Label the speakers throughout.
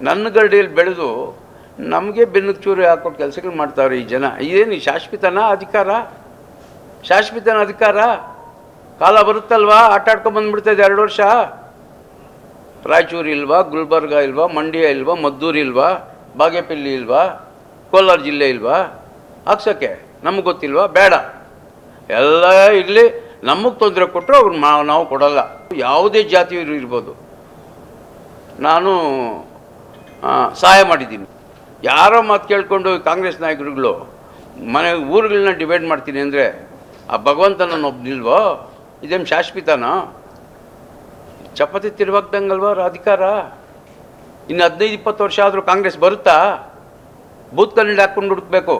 Speaker 1: ನನ್ನ ಗರಡಿಯಲ್ಲಿ ಬೆಳೆದು ನಮಗೆ ಬೆನ್ನಕ್ಕೆ ಚೂರು ಹಾಕೊಟ್ಟು ಕೆಲಸಗಳು ಮಾಡ್ತಾವ್ರೆ ಈ ಜನ. ಇದೇನು ಶಾಶ್ವತನ ಅಧಿಕಾರ? ಶಾಶ್ವತನ ಅಧಿಕಾರ? ಕಾಲ ಬರುತ್ತಲ್ವಾ? ಆಟ ಆಡ್ಕೊಂಡು ಬಂದ್ಬಿಡ್ತದೆ ಎರಡು ವರ್ಷ. ರಾಯಚೂರು ಇಲ್ವಾ, ಗುಲ್ಬರ್ಗ ಇಲ್ವಾ, ಮಂಡ್ಯ ಇಲ್ವಾ, ಮದ್ದೂರು ಇಲ್ವಾ, ಬಾಗೇಪಲ್ಲಿ ಇಲ್ವಾ, ಕೋಲಾರ ಜಿಲ್ಲೆ ಇಲ್ವಾ? ಹಾಕ್ಸೋಕ್ಕೆ ನಮಗೆ ಗೊತ್ತಿಲ್ವಾ? ಬೇಡ. ಎಲ್ಲ ಇರಲಿ, ನಮಗೆ ತೊಂದರೆ ಕೊಟ್ಟರು ಅವ್ರು ನಾವು ಕೊಡಲ್ಲ. ಯಾವುದೇ ಜಾತಿಯವರು ಇರ್ಬೋದು. ನಾನು ಸಹಾಯ ಮಾಡಿದ್ದೀನಿ. ಯಾರೋ ಮಾತು ಕೇಳಿಕೊಂಡು ಕಾಂಗ್ರೆಸ್ ನಾಯಕರುಗಳು, ಮನೆ ಊರುಗಳನ್ನ ಡಿವೈಡ್ ಮಾಡ್ತೀನಿ ಅಂದರೆ, ಆ ಭಗವಂತನ ಒಬ್ಬನಿಲ್ವೋ ಇದೇನು ಶಾಶ್ವತನೋ? ಚಪಾತಿ ತಿರುವಾಗ್ದಂಗಲ್ವ ಅವ್ರ ಅಧಿಕಾರ? ಇನ್ನು ಹದಿನೈದು, ಇಪ್ಪತ್ತು ವರ್ಷ ಆದರೂ ಕಾಂಗ್ರೆಸ್ ಬರುತ್ತಾ? ಬೂತ್ ಕನ್ನಡಿ ಹಾಕ್ಕೊಂಡು ಹುಡುಕ್ಬೇಕು.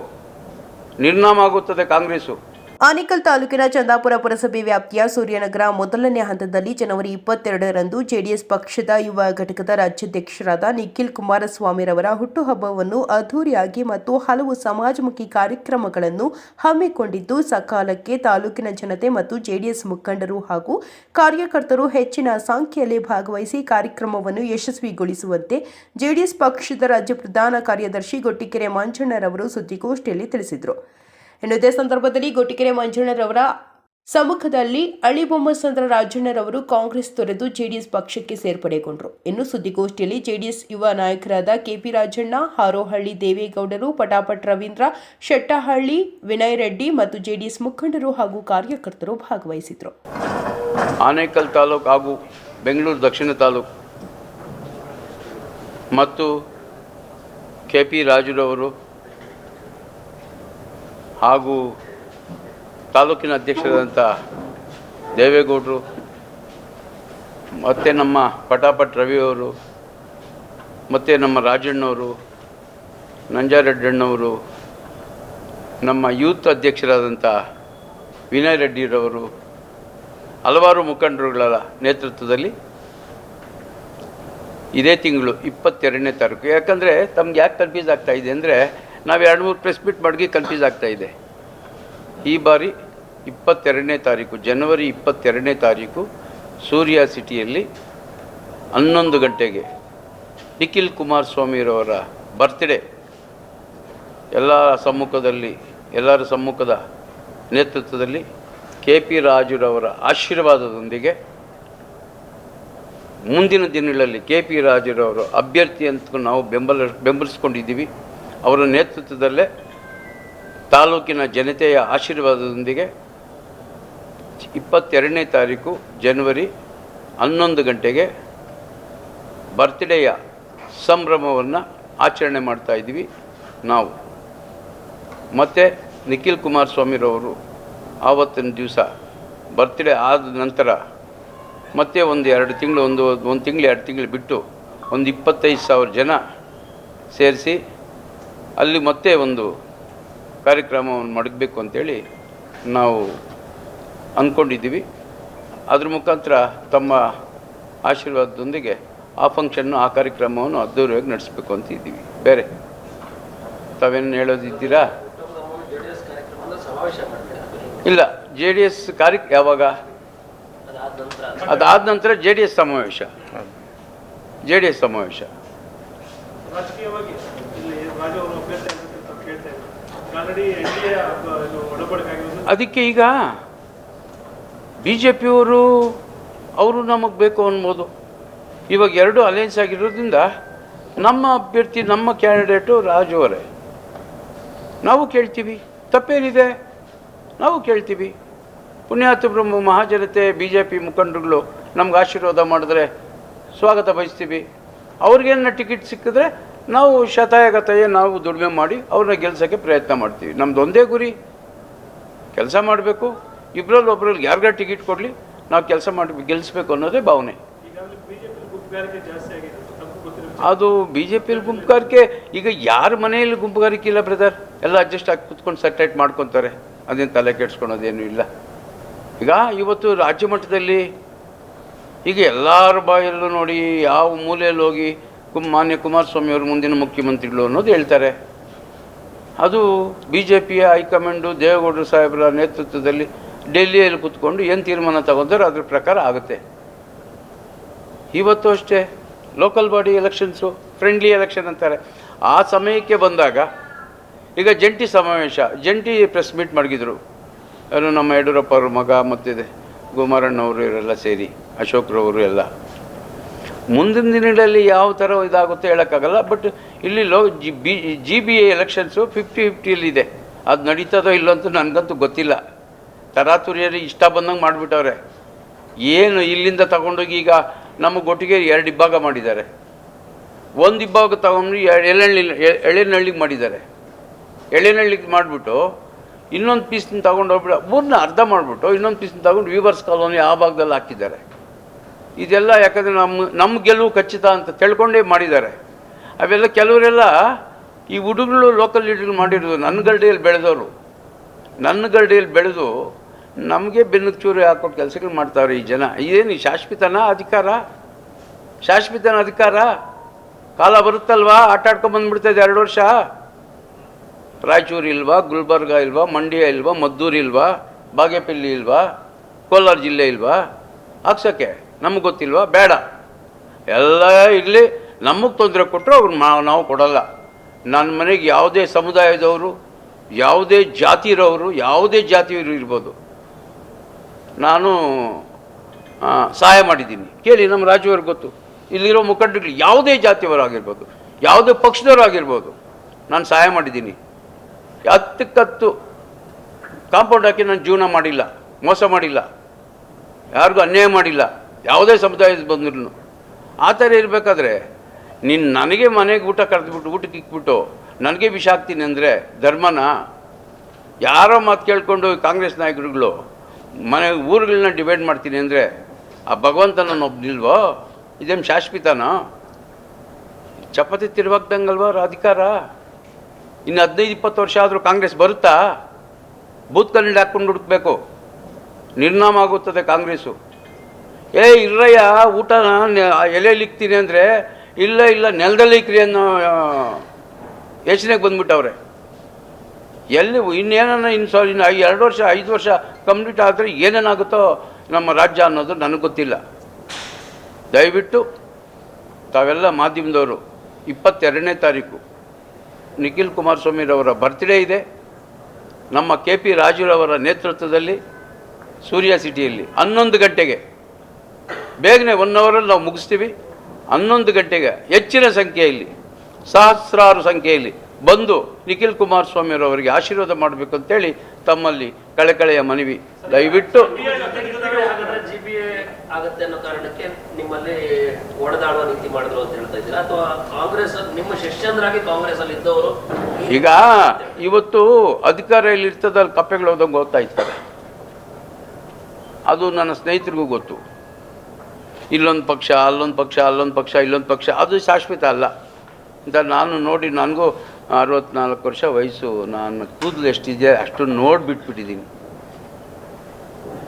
Speaker 1: ನಿರ್ನಾಮ ಆಗುತ್ತದೆ ಕಾಂಗ್ರೆಸ್ಸು.
Speaker 2: ಆನೇಕಲ್ ತಾಲೂಕಿನ ಚಂದಾಪುರ ಪುರಸಭೆ ವ್ಯಾಪ್ತಿಯ ಸೂರ್ಯನಗರ ಮೊದಲನೇ ಹಂತದಲ್ಲಿ ಜನವರಿ ಇಪ್ಪತ್ತೆರಡರಂದು ಜೆಡಿಎಸ್ ಪಕ್ಷದ ಯುವ ಘಟಕದ ರಾಜ್ಯಾಧ್ಯಕ್ಷರಾದ ನಿಖಿಲ್ ಕುಮಾರಸ್ವಾಮಿರವರ ಹುಟ್ಟುಹಬ್ಬವನ್ನು ಅದ್ದೂರಿಯಾಗಿ ಮತ್ತು ಹಲವು ಸಮಾಜಮುಖಿ ಕಾರ್ಯಕ್ರಮಗಳನ್ನು ಹಮ್ಮಿಕೊಂಡಿದ್ದು, ಸಕಾಲಕ್ಕೆ ತಾಲೂಕಿನ ಜನತೆ ಮತ್ತು ಜೆಡಿಎಸ್ ಮುಖಂಡರು ಹಾಗೂ ಕಾರ್ಯಕರ್ತರು ಹೆಚ್ಚಿನ ಸಂಖ್ಯೆಯಲ್ಲಿ ಭಾಗವಹಿಸಿ ಕಾರ್ಯಕ್ರಮವನ್ನು ಯಶಸ್ವಿಗೊಳಿಸುವಂತೆ ಜೆಡಿಎಸ್ ಪಕ್ಷದ ರಾಜ್ಯ ಪ್ರಧಾನ ಕಾರ್ಯದರ್ಶಿ ಗೊಟ್ಟಿಕೆರೆ ಮಂಜಣ್ಣರವರು ಸುದ್ದಿಗೋಷ್ಠಿಯಲ್ಲಿ ತಿಳಿಸಿದರು. ಇನ್ನು ಇದೇ ಸಂದರ್ಭದಲ್ಲಿ ಗೊಟ್ಟಿಕೆರೆ ಮಂಜಣ್ಣರವರ ಸಮ್ಮುಖದಲ್ಲಿ ಅಳಿಬೊಮ್ಮಸಂದ್ರ ರಾಜಣ್ಣರವರು ಕಾಂಗ್ರೆಸ್ ತೊರೆದು ಜೆಡಿಎಸ್ ಪಕ್ಷಕ್ಕೆ ಸೇರ್ಪಡೆಗೊಂಡರು. ಇನ್ನು ಸುದ್ದಿಗೋಷ್ಠಿಯಲ್ಲಿ ಜೆಡಿಎಸ್ ಯುವ ನಾಯಕರಾದ ಕೆಪಿ ರಾಜಣ್ಣ, ಹಾರೋಹಳ್ಳಿ ದೇವೇಗೌಡರು, ಪಟಾಪಟ್ ರವೀಂದ್ರ, ಶೆಟ್ಟಹಳ್ಳಿ, ವಿನಯ್ ರೆಡ್ಡಿ ಮತ್ತು ಜೆಡಿಎಸ್ ಮುಖಂಡರು ಹಾಗೂ ಕಾರ್ಯಕರ್ತರು ಭಾಗವಹಿಸಿದರು.
Speaker 1: ಆನೇಕಲ್ ತಾಲೂಕು ಹಾಗೂ ಬೆಂಗಳೂರು ದಕ್ಷಿಣ ತಾಲೂಕು ಮತ್ತು ಕೆ ಪಿ ರಾಜುರವರು ಹಾಗೂ ತಾಲೂಕಿನ ಅಧ್ಯಕ್ಷರಾದಂಥ ದೇವೇಗೌಡರು ಮತ್ತು ನಮ್ಮ ಪಟಾಪಟ್ ರವಿಯವರು ಮತ್ತು ನಮ್ಮ ರಾಜಣ್ಣವರು ನಂಜಾರೆಡ್ಡಣ್ಣವರು ನಮ್ಮ ಯೂತ್ ಅಧ್ಯಕ್ಷರಾದಂಥ ವಿನಯ್ ರೆಡ್ಡಿರವರು, ಹಲವಾರು ಮುಖಂಡರುಗಳ ನೇತೃತ್ವದಲ್ಲಿ ಇದೇ ತಿಂಗಳು ಇಪ್ಪತ್ತೆರಡನೇ ತಾರೀಕು. ಯಾಕಂದರೆ ತಮ್ಗೆ ಯಾಕೆ ಕನ್ಫ್ಯೂಸ್ ಆಗ್ತಾ ಇದೆ ಅಂದರೆ ನಾವು ಎರಡು ಮೂರು ಪ್ರೆಸ್ ಮೀಟ್ ಮಾಡಿ ಕನ್ಫ್ಯೂಸ್ ಆಗ್ತಾ ಇದೆ. ಈ ಬಾರಿ ಇಪ್ಪತ್ತೆರಡನೇ ತಾರೀಕು, ಜನವರಿ ಇಪ್ಪತ್ತೆರಡನೇ ತಾರೀಕು ಸೂರ್ಯ ಸಿಟಿಯಲ್ಲಿ ಹನ್ನೊಂದು ಗಂಟೆಗೆ ನಿಖಿಲ್ ಕುಮಾರಸ್ವಾಮಿರವರ ಬರ್ತ್ಡೇ ಎಲ್ಲ ಸಮ್ಮುಖದಲ್ಲಿ, ಎಲ್ಲರ ಸಮ್ಮುಖದ ನೇತೃತ್ವದಲ್ಲಿ ಕೆ ಪಿ ರಾಜುರವರ ಆಶೀರ್ವಾದದೊಂದಿಗೆ ಮುಂದಿನ ದಿನಗಳಲ್ಲಿ ಕೆ ಪಿ ರಾಜುರವರು ಅಭ್ಯರ್ಥಿ ಅಂತ ನಾವು ಬೆಂಬಲ, ಬೆಂಬಲಿಸ್ಕೊಂಡಿದ್ದೀವಿ. ಅವರ ನೇತೃತ್ವದಲ್ಲೇ ತಾಲೂಕಿನ ಜನತೆಯ ಆಶೀರ್ವಾದದೊಂದಿಗೆ ಇಪ್ಪತ್ತೆರಡನೇ ತಾರೀಕು ಜನವರಿ ಹನ್ನೊಂದು ಗಂಟೆಗೆ ಬರ್ತ್ಡೇಯ ಸಂಭ್ರಮವನ್ನು ಆಚರಣೆ ಮಾಡ್ತಾ ಇದ್ದೀವಿ ನಾವು. ಮತ್ತು ನಿಖಿಲ್ ಕುಮಾರಸ್ವಾಮಿರವರು ಆವತ್ತಿನ ದಿವಸ ಬರ್ತ್ಡೇ ಆದ ನಂತರ ಮತ್ತೆ ಒಂದು ಎರಡು ತಿಂಗಳು, ಒಂದು ಒಂದು ತಿಂಗಳು, ಎರಡು ತಿಂಗಳು ಬಿಟ್ಟು ಒಂದು ಇಪ್ಪತ್ತೈದು ಸಾವಿರ ಜನ ಸೇರಿಸಿ ಅಲ್ಲಿ ಮತ್ತೆ ಒಂದು ಕಾರ್ಯಕ್ರಮವನ್ನು ಮಡಗಬೇಕು ಅಂತೇಳಿ ನಾವು ಅಂದ್ಕೊಂಡಿದ್ದೀವಿ. ಅದ್ರ ಮುಖಾಂತರ ತಮ್ಮ ಆಶೀರ್ವಾದದೊಂದಿಗೆ ಆ ಫಂಕ್ಷನ್ನು ಆ ಕಾರ್ಯಕ್ರಮವನ್ನು ಅದ್ದೂರಿಯಾಗಿ ನಡೆಸಬೇಕು ಅಂತ ಇದ್ದೀವಿ. ಬೇರೆ ತಾವೇನು ಹೇಳೋದಿದ್ದೀರಾ? ಇಲ್ಲ ಜೆ ಡಿ ಎಸ್ ಕಾರ್ಯ, ಯಾವಾಗ? ಅದಾದ ನಂತರ ಜೆ ಡಿ ಎಸ್ ಸಮಾವೇಶ. ಜೆ ಡಿ ಎಸ್ ಸಮಾವೇಶ
Speaker 3: ರಾಜಕೀಯವಾಗಿ ಇಲ್ಲಿ ರಾಜು ಅವರು ಅಭ್ಯರ್ಥಿ ಅಂತ ತಾವು ಕೇಳ್ತಾ ಇದ್ದಾರೆ ಆಲ್ರೆಡಿ ಎನ್ ಡಿ ಎ ಇದು ಒಡಂಬಡಿಕೆ ಆಗಿರೋದು
Speaker 1: ಅದಕ್ಕೆ ಈಗ ಬಿ ಜೆ ಪಿಯವರು ಅವರು ನಮಗೆ ಬೇಕು ಅನ್ಬೋದು. ಇವಾಗ ಎರಡು ಅಲಯನ್ಸ್ ಆಗಿರೋದ್ರಿಂದ ನಮ್ಮ ಅಭ್ಯರ್ಥಿ, ನಮ್ಮ ಕ್ಯಾಂಡಿಡೇಟು ರಾಜು ಅವರೇ. ನಾವು ಕೇಳ್ತೀವಿ. ತಪ್ಪೇನಿದೆ? ನಾವು ಕೇಳ್ತೀವಿ. ಪುಣ್ಯಾತ ಬ್ರಹ್ಮ ಮಹಾಜನತೆ ಬಿ ಜೆ ಪಿ ಮುಖಂಡರುಗಳು ನಮ್ಗೆ ಆಶೀರ್ವಾದ ಮಾಡಿದ್ರೆ ಸ್ವಾಗತ ಬಯಸ್ತೀವಿ. ಅವ್ರಿಗೇನ ಟಿಕೆಟ್ ಸಿಕ್ಕಿದ್ರೆ ನಾವು ಶತಾಯಗತಾಯ ನಾವು ದುಡಿಮೆ ಮಾಡಿ ಅವ್ರನ್ನ ಗೆಲ್ಸೋಕ್ಕೆ ಪ್ರಯತ್ನ ಮಾಡ್ತೀವಿ. ನಮ್ದು ಒಂದೇ ಗುರಿ, ಕೆಲಸ ಮಾಡಬೇಕು. ಇಬ್ಬರಲ್ಲಿ ಒಬ್ಬರಲ್ಲಿ ಯಾರಿಗಾರ ಟಿಕೆಟ್ ಕೊಡಲಿ, ನಾವು ಕೆಲಸ ಮಾಡಿ ಗೆಲ್ಲಿಸ್ಬೇಕು ಅನ್ನೋದೇ ಭಾವನೆ. ಅದು ಬಿ ಜೆ ಪಿಯಲ್ಲಿ ಗುಂಪುಗಾರಿಕೆ, ಈಗ ಯಾರ ಮನೆಯಲ್ಲಿ ಗುಂಪುಗಾರಿಕೆ ಇಲ್ಲ ಬ್ರದರ್ ಎಲ್ಲ ಅಡ್ಜಸ್ಟ್ ಆಗಿ ಕುತ್ಕೊಂಡು ಸೆಟ್ರೇಟ್ ಮಾಡ್ಕೊತಾರೆ. ಅದೇನು ತಲೆ ಕೆಡ್ಸ್ಕೊಳೋದೇನು ಇಲ್ಲ. ಈಗ ಇವತ್ತು ರಾಜ್ಯ ಮಟ್ಟದಲ್ಲಿ ಈಗ ಎಲ್ಲರ ಬಾಯಲ್ಲೂ ನೋಡಿ ಯಾವ ಮೂಲೆಯಲ್ಲಿ ಹೋಗಿ ಮಾನ್ಯ ಕುಮಾರಸ್ವಾಮಿ ಅವರು ಮುಂದಿನ ಮುಖ್ಯಮಂತ್ರಿಗಳು ಅನ್ನೋದು ಹೇಳ್ತಾರೆ. ಅದು ಬಿ ಜೆ ಪಿಯ ಹೈಕಮಾಂಡು ದೇವೇಗೌಡರು ಸಾಹೇಬರ ನೇತೃತ್ವದಲ್ಲಿ ಡೆಲ್ಲಿಯಲ್ಲಿ ಕೂತ್ಕೊಂಡು ಏನು ತೀರ್ಮಾನ ತಗೊಂಡ್ರೆ ಅದ್ರ ಪ್ರಕಾರ ಆಗುತ್ತೆ. ಇವತ್ತು ಅಷ್ಟೇ local body elections friendly election ಅಂತಾರೆ. ಆ ಸಮಯಕ್ಕೆ ಬಂದಾಗ, ಈಗ ಜಂಟಿ ಸಮಾವೇಶ, ಜಂಟಿ ಪ್ರೆಸ್ ಮೀಟ್ ಮಾಡಿದ್ರು ಯಾರು ನಮ್ಮ ಯಡಿಯೂರಪ್ಪ ಅವ್ರ ಮಗ ಮತ್ತಿದೆ, ಗುಮಾರಣ್ಣವರು ಇವರೆಲ್ಲ ಸೇರಿ, ಅಶೋಕ್ರವರು ಎಲ್ಲ. ಮುಂದಿನ ದಿನಗಳಲ್ಲಿ ಯಾವ ಥರ ಇದಾಗುತ್ತೆ ಹೇಳೋಕ್ಕಾಗಲ್ಲ ಬಟ್ ಇಲ್ಲಿ low, G, B G B A elections fifty ಫಿಫ್ಟಿಯಲ್ಲಿದೆ ಅದು ನಡೀತದೋ ಇಲ್ಲೋ ಅಂತ ನನಗಂತೂ ಗೊತ್ತಿಲ್ಲ. ತರಾತುರಿಯಲ್ಲಿ ಇಷ್ಟ ಬಂದಂಗೆ ಮಾಡಿಬಿಟ್ಟವ್ರೆ. ಏನು ಇಲ್ಲಿಂದ ತಗೊಂಡೋಗಿ ಈಗ ನಮ್ಮ ಒಟ್ಟಿಗೆ ಎರಡು ಇಬ್ಬಾಗ ಮಾಡಿದ್ದಾರೆ. ಒಂದು ಇಬ್ಬಾಗ ತಗೊಂಡು ಎಳೆನಳ್ಳಿ ಎಳೆನಳ್ಳಿಗೆ ಮಾಡಿದ್ದಾರೆ. ಎಳೆನಳ್ಳಿಗೆ ಮಾಡಿಬಿಟ್ಟು ಇನ್ನೊಂದು ಪೀಸ್ನ ತಗೊಂಡು ಹೋಗ್ಬಿಟ್ಟು ಮೂರನ್ನ ಅರ್ಧ ಮಾಡಿಬಿಟ್ಟು ಇನ್ನೊಂದು ಪೀಸ್ನ ತಗೊಂಡು ವೀವರ್ಸ್ ಕಾಲೋನಿ ಆ ಭಾಗದಲ್ಲಿ ಹಾಕಿದ್ದಾರೆ. ಇದೆಲ್ಲ ಯಾಕಂದರೆ ನಮ್ಮ ನಮ್ಮ ಗೆಲುವು ಖಚಿತ ಅಂತ ತಿಳ್ಕೊಂಡೇ ಮಾಡಿದ್ದಾರೆ. ಅವೆಲ್ಲ ಕೆಲವರೆಲ್ಲ ಈ ಹುಡುಗರು ಲೋಕಲ್ ಲೀಡರ್ ಮಾಡಿರೋದು ನನ್ನ ಗಲ್ಡಿಯಲ್ಲಿ ಬೆಳೆದವರು. ನನ್ನ ಗಲ್ಡಿಯಲ್ಲಿ ಬೆಳೆದು ನಮಗೆ ಬೆನ್ನಕ್ಕೆ ಚೂರು ಹಾಕೋ ಕೆಲಸಗಳು ಮಾಡ್ತಾವ್ರೆ ಈ ಜನ. ಇದೇನು ಶಾಶ್ವತನ ಅಧಿಕಾರ? ಶಾಶ್ವತನ ಅಧಿಕಾರ? ಕಾಲ ಬರುತ್ತಲ್ವಾ? ಆಟ ಆಡ್ಕೊಂಡು ಬಂದ್ಬಿಡ್ತದೆ ಎರಡು ವರ್ಷ. ರಾಯಚೂರು ಇಲ್ವಾ, ಗುಲ್ಬರ್ಗ ಇಲ್ವಾ, ಮಂಡ್ಯ ಇಲ್ವಾ, ಮದ್ದೂರು ಇಲ್ವಾ, ಬಾಗೇಪಲ್ಲಿ ಇಲ್ವಾ, ಕೋಲಾರ ಜಿಲ್ಲೆ ಇಲ್ವಾ? ಹಾಕ್ಸೋಕ್ಕೆ ನಮಗೆ ಗೊತ್ತಿಲ್ವಾ? ಬೇಡ. ಎಲ್ಲ ಇರಲಿ ನಮಗೆ ತೊಂದರೆ ಕೊಟ್ಟರು ಅವ್ರು ನಾವು ಕೊಡಲ್ಲ. ನನ್ನ ಮನೆಗೆ ಯಾವುದೇ ಸಮುದಾಯದವರು, ಯಾವುದೇ ಜಾತಿ ಇರೋರು ಯಾವುದೇ ಜಾತಿಯವರು ಇರ್ಬೋದು. ನಾನು ಸಹಾಯ ಮಾಡಿದ್ದೀನಿ. ಕೇಳಿ ನಮ್ಮ ರಾಜ್ಯವ್ರಿಗೆ ಗೊತ್ತು. ಇಲ್ಲಿರೋ ಮುಖಂಡರು ಯಾವುದೇ ಜಾತಿಯವರಾಗಿರ್ಬೋದು, ಯಾವುದೇ ಪಕ್ಷದವರಾಗಿರ್ಬೋದು, ನಾನು ಸಹಾಯ ಮಾಡಿದ್ದೀನಿ. ಹತ್ತಕ್ಕತ್ತು ಕಾಂಪೌಂಡ್ ಹಾಕಿ ನಾನು ಜೀವನ ಮಾಡಿಲ್ಲ, ಮೋಸ ಮಾಡಿಲ್ಲ. ಯಾರಿಗೂ ಅನ್ಯಾಯ ಮಾಡಿಲ್ಲ. ಯಾವುದೇ ಸಮುದಾಯದ ಬಂದ್ರು ಆ ಥರ ಇರಬೇಕಾದ್ರೆ, ನೀನು ನನಗೆ ಮನೆಗೆ ಊಟ ಕರೆದ್ಬಿಟ್ಟು, ಊಟಕ್ಕೆ ಇಕ್ಬಿಟ್ಟು, ನನಗೆ ವಿಷ ಹಾಕ್ತೀನಿ ಅಂದರೆ ಧರ್ಮನ, ಯಾರೋ ಮಾತು ಕೇಳಿಕೊಂಡು ಕಾಂಗ್ರೆಸ್ ನಾಯಕರುಗಳು, ಮನೆ ಊರುಗಳನ್ನ ಡಿವೈಡ್ ಮಾಡ್ತೀನಿ ಅಂದರೆ, ಆ ಭಗವಂತನ ಒಬ್ಬನಿಲ್ವೋ ಇದೇನು ಶಾಶ್ವತನೋ? ಚಪಾತಿ ತಿರುವಾಗ್ದಂಗಲ್ವ ಅಧಿಕಾರ ಇನ್ನು ಹದಿನೈದು, ಇಪ್ಪತ್ತು ವರ್ಷ ಆದರೂ ಕಾಂಗ್ರೆಸ್ ಬರುತ್ತಾ? ಬೂತ್ ಕನ್ನಡಿ ಹಾಕ್ಕೊಂಡು ಹುಡುಕ್ಬೇಕು. ನಿರ್ನಾಮ ಆಗುತ್ತದೆ ಕಾಂಗ್ರೆಸ್ಸು. ಏ, ಇರ್ರಯ್ಯ, ಊಟ ಎಲೆಯಲ್ಲಿ ಇಕ್ತೀನಿ ಅಂದರೆ, ಇಲ್ಲ ಇಲ್ಲ, ನೆಲದಲ್ಲಿ ಇಕ್ರಿ ಅನ್ನೋ ಯೋಚನೆಗೆ ಬಂದ್ಬಿಟ್ಟವ್ರೆ. ಎಲ್ಲಿ, ಇನ್ನೇನನ್ನ ಇನ್ನು ಸಾರಿ ಇನ್ನು ಎರಡು ವರ್ಷ, ಐದು ವರ್ಷ ಕಂಪ್ಲೀಟ್ ಆದರೆ ಏನೇನಾಗುತ್ತೋ ನಮ್ಮ ರಾಜ್ಯ ಅನ್ನೋದು ನನಗೆ ಗೊತ್ತಿಲ್ಲ. ದಯವಿಟ್ಟು ತಾವೆಲ್ಲ ಮಾಧ್ಯಮದವರು, ಇಪ್ಪತ್ತೆರಡನೇ ತಾರೀಕು, ನಿಖಿಲ್ ಕುಮಾರಸ್ವಾಮಿರವರ ಬರ್ತ್ಡೇ ಇದೆ. ನಮ್ಮ ಕೆ ಪಿ ರಾಜುರವರ ನೇತೃತ್ವದಲ್ಲಿ ಸೂರ್ಯ ಸಿಟಿಯಲ್ಲಿ ಹನ್ನೊಂದು ಗಂಟೆಗೆ ಬೇಗನೆ ಒನ್ ಅವರಲ್ಲಿ ನಾವು ಮುಗಿಸ್ತೀವಿ. ಹನ್ನೊಂದು ಗಂಟೆಗೆ ಹೆಚ್ಚಿನ ಸಂಖ್ಯೆಯಲ್ಲಿ ಸಹಸ್ರಾರು ಸಂಖ್ಯೆಯಲ್ಲಿ ಬಂದು ನಿಖಿಲ್ ಕುಮಾರಸ್ವಾಮಿಯವರವರಿಗೆ ಆಶೀರ್ವಾದ ಮಾಡಬೇಕು ಅಂತೇಳಿ ತಮ್ಮಲ್ಲಿ ಕಳೆಕಳೆಯ ಮನವಿ ದಯವಿಟ್ಟು
Speaker 4: ಜಿ ಬಿ ಎ ಅನ್ನೋ ಕಾರಣಕ್ಕೆ ನಿಮ್ಮಲ್ಲಿ ಒಡೆದಾಡುವ ನೀತಿ ಮಾಡಿದ್ರು ಅಂತ ಹೇಳ್ತಾ ಇದ್ದೀರಾ? ಅಥವಾ ಕಾಂಗ್ರೆಸ್ ನಿಮ್ಮ ಶಿಷ್ಯಂದ್ರಾಗಿ ಕಾಂಗ್ರೆಸ್ ಅಲ್ಲಿ ಇದ್ದವರು
Speaker 1: ಈಗ ಇವತ್ತು ಅಧಿಕಾರಿಯಲ್ಲಿ ಇಲ್ಲಿರ್ತದಲ್ಲಿ ಕಪ್ಪೆಗಳು ಹೋದಂಗೆ ಓದ್ತಾ ಇರ್ತಾರೆ ಅದು ನನ್ನ ಸ್ನೇಹಿತರಿಗೂ ಗೊತ್ತು. ಇಲ್ಲೊಂದು ಪಕ್ಷ, ಅಲ್ಲೊಂದು ಪಕ್ಷ ಅಲ್ಲೊಂದು ಪಕ್ಷ, ಇಲ್ಲೊಂದು ಪಕ್ಷ. ಅದು ಶಾಶ್ವತ ಅಲ್ಲ. ಅಂತ ನಾನು ನೋಡಿ ನನಗೂ ಅರವತ್ನಾಲ್ಕು ವರ್ಷ ವಯಸ್ಸು. ನಾನು ಕೂದಲು ಎಷ್ಟಿದೆ ಅಷ್ಟು ನೋಡಿಬಿಟ್ಬಿಟ್ಟಿದ್ದೀನಿ.